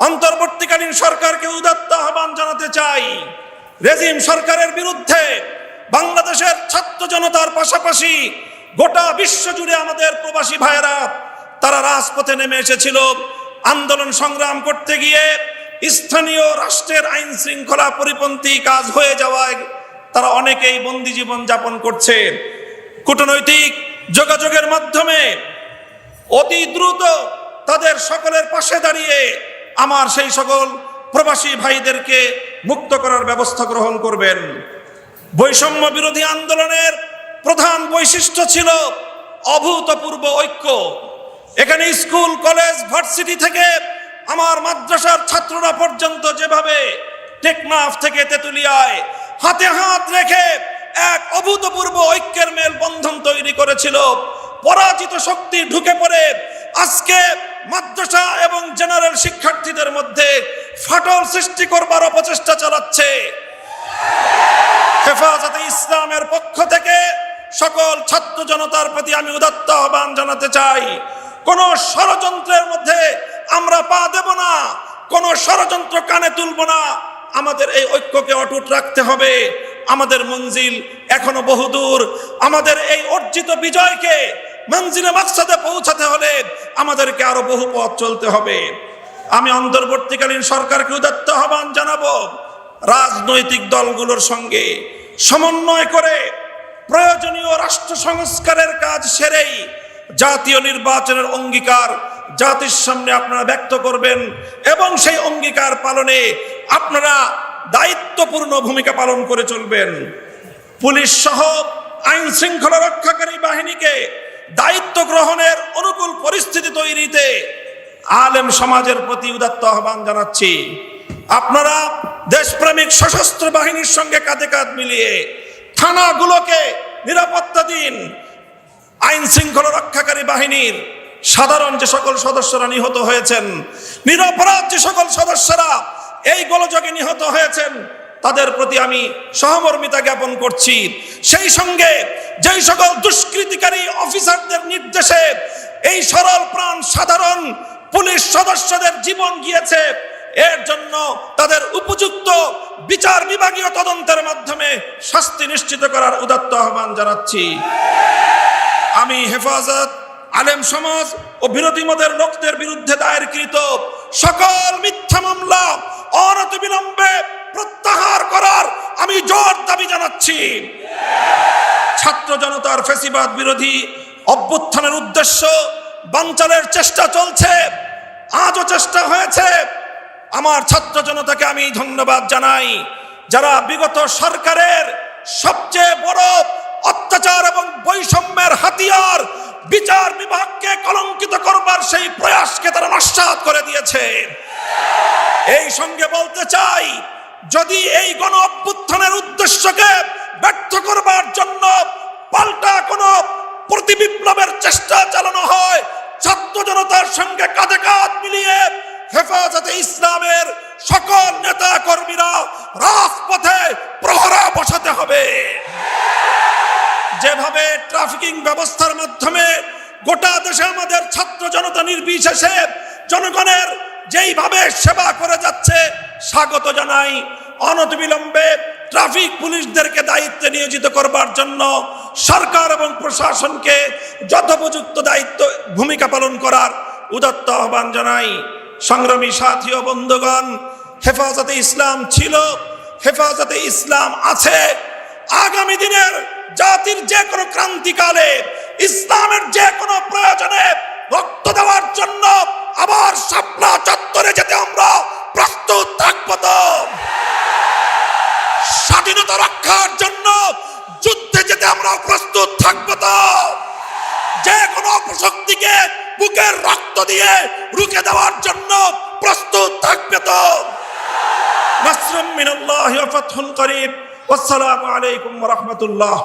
অন্তর্বর্তীকালীন সরকারকে উদাত্ত আহ্বান জানাতে চাই। রেজিম সরকারের বিরুদ্ধে বাংলাদেশের ছাত্র জনতার পাশাপাশি গোটা বিশ্ব জুড়ে আমাদের প্রবাসী ভাইয়েরা, তারা রাজপথে নেমে এসেছিল। আন্দোলন সংগ্রাম করতে গিয়ে স্থানীয় রাষ্ট্রের আইন শৃঙ্খলা পরিপন্থী কাজ হয়ে যাওয়ায় তারা অনেকেই বন্দি জীবন যাপন করছে। কূটনৈতিক যোগাযোগের মাধ্যমে অতি দ্রুত তাদের সকলের পাশে দাঁড়িয়ে আমার সেই সকল প্রবাসী ভাইদেরকে মুক্ত করার ব্যবস্থা গ্রহণ করবেন। বৈষম্য বিরোধী আন্দোলনের প্রধান বৈশিষ্ট্য ছিল অভূতপূর্ব ঐক্য। এখানে স্কুল, কলেজ, ভার্সিটি থেকে আমার মাদ্রাসার ছাত্ররা পর্যন্ত যেভাবে টেকনাফ থেকে তেতুলিয়ায় হাতে হাত রেখে এক অভূতপূর্ব ঐক্যের মেল বন্ধন তৈরি করেছিল, পরাজিত শক্তি ঢুকে পড়ে আজকে মাদ্রাসা এবং জেনারেল শিক্ষার্থীদের মধ্যে ফাটল সৃষ্টি করবার অপচেষ্টা চালাচ্ছে। হেফাজতে ইসলামের পক্ষ থেকে সকল ছাত্র জনতার প্রতি আমি উদাত্ত আহ্বান জানাতে চাই, কোন ষড়যন্ত্রের মধ্যে আমরা পা দেব না, কোন ষড়যন্ত্র কানে তুলব না। আমাদের এই ঐক্যকে অটুট রাখতে হবে। আমাদের মঞ্জিল এখনও বহুদূর। আমাদের এই অর্জিত বিজয়কে মঞ্জিলে মাকসাদে পৌঁছাতে হলে আমাদেরকে আরও বহু পথ চলতে হবে। আমি অন্তর্বর্তীকালীন সরকারকে উদাত্ত আহ্বান জানাব। রাজনৈতিক দলগুলোর সঙ্গে সমন্বয় করে প্রয়োজনীয় রাষ্ট্র সংস্কারের কাজ সেরেই জাতীয় নির্বাচনের অঙ্গীকার জাতির সামনে আপনারা ব্যক্ত করবেন এবং সেই অঙ্গীকার পালনে আপনারা দায়িত্বপূর্ণ ভূমিকা পালন করে চলবেন। পুলিশ সহ আইন শৃঙ্খলা রক্ষাকারী বাহিনীকে দায়িত্ব গ্রহণের অনুকূল পরিস্থিতি তৈরিতে আলেম সমাজের প্রতি উদাত্ত আহ্বান জানাচ্ছি। আপনারা দেশপ্রেমিক সশস্ত্র বাহিনীর সঙ্গে কাঁধে কাঁধ মিলিয়ে থানাগুলোকে নিরাপত্তা দিন। আইন শৃঙ্খলা রক্ষাকারী বাহিনীর সাধারণ যে সকল সদস্যরা নিহত হয়েছেন, নিরপরাধ যে সকল সদস্যরা এই গোলযোগে নিহত হয়েছেন তাদের প্রতি আমি সহমর্মিতা জ্ঞাপন করছি। সেই সঙ্গে যেই সকল দুষ্কৃতিকারী অফিসারদের নির্দেশে এই সরল প্রাণ সাধারণ পুলিশ সদস্যদের জীবন গিয়েছে, এর জন্য তাদের উপযুক্ত বিচার বিভাগীয় তদন্তের মাধ্যমে শাস্তি নিশ্চিত করার উদাত্ত আহ্বান জানাচ্ছি। আমি হেফাজত, আলেম সমাজ ও বিরোধী মতের লোকদের বিরুদ্ধে দায়েরকৃত সকল মিথ্যা মামলা অনত বিলম্বে প্রত্যাহার করার আমি জোর দাবি জানাচ্ছি। ছাত্র জনতার ফেসিবাদ বিরোধী অভ্যুত্থানের উদ্দেশ্য বাঞ্চালের চেষ্টা চলছে। আজও চেষ্টা হয়েছে। আমার ছাত্র জনতাকে আমি ধন্যবাদ জানাই, যারা বিগত সরকারের সবচেয়ে বড় অত্যাচার এবং বৈষম্যের হাতিয়ার বিচার বিভাগকে কলঙ্কিত করবার সেই প্রয়াসকে তারা নস্বাত করে দিয়েছে। এই সঙ্গে বলতে চাই যদি এই গণ অভ্যুত্থানের উদ্দেশ্যকে ব্যর্থ করবার জন্য পাল্টা কোনো প্রতিবিপ্লবের চেষ্টা চালানো হয়, ছাত্র জনতার সঙ্গে কাঁধে কাঁধ মিলিয়ে হেফাজতে ইসলামের সকল নেতা কর্মীরা রাজপথে প্রহরা বসাতে হবে। যেভাবে ট্রাফিকিং ব্যবস্থার মাধ্যমে গোটা দেশে আমাদের ছাত্র জনতা নির্বিশেষে জনগণের যেইভাবে সেবা করে স্বাগত জানাই। অনতিবিলম্বে ট্রাফিক পুলিশদেরকে দায়িত্বে নিয়োজিত করবার জন্য সরকার এবং প্রশাসনকে যথোপযুক্ত দায়িত্ব, ভূমিকা পালন করার উদাত্ত আহ্বান জানাই। সংগ্রামী সাথী ও বন্ধুগণ, হেফাজতে ইসলাম ছিল, হেফাজতে ইসলাম আছে। আগামী দিনের জাতির যে কোনো ক্রান্তিকালে, ইসলামের যে কোনো প্রয়োজনে রক্ত দেওয়ার জন্য আবার শাপলা স্বাধীনতা রক্ষার জন্য যুদ্ধে যেতে আমরা প্রস্তুত থাকব তো, যে কোনো অপশক্তিকে বুকের রক্ত দিয়ে রুখে দেওয়ার জন্য প্রস্তুত থাকবে তো। নাসরুম মিনাল্লাহি ওয়া ফাতহুন করিব ওয়াসসালামু আলাইকুম ওয়া রাহমাতুল্লাহ।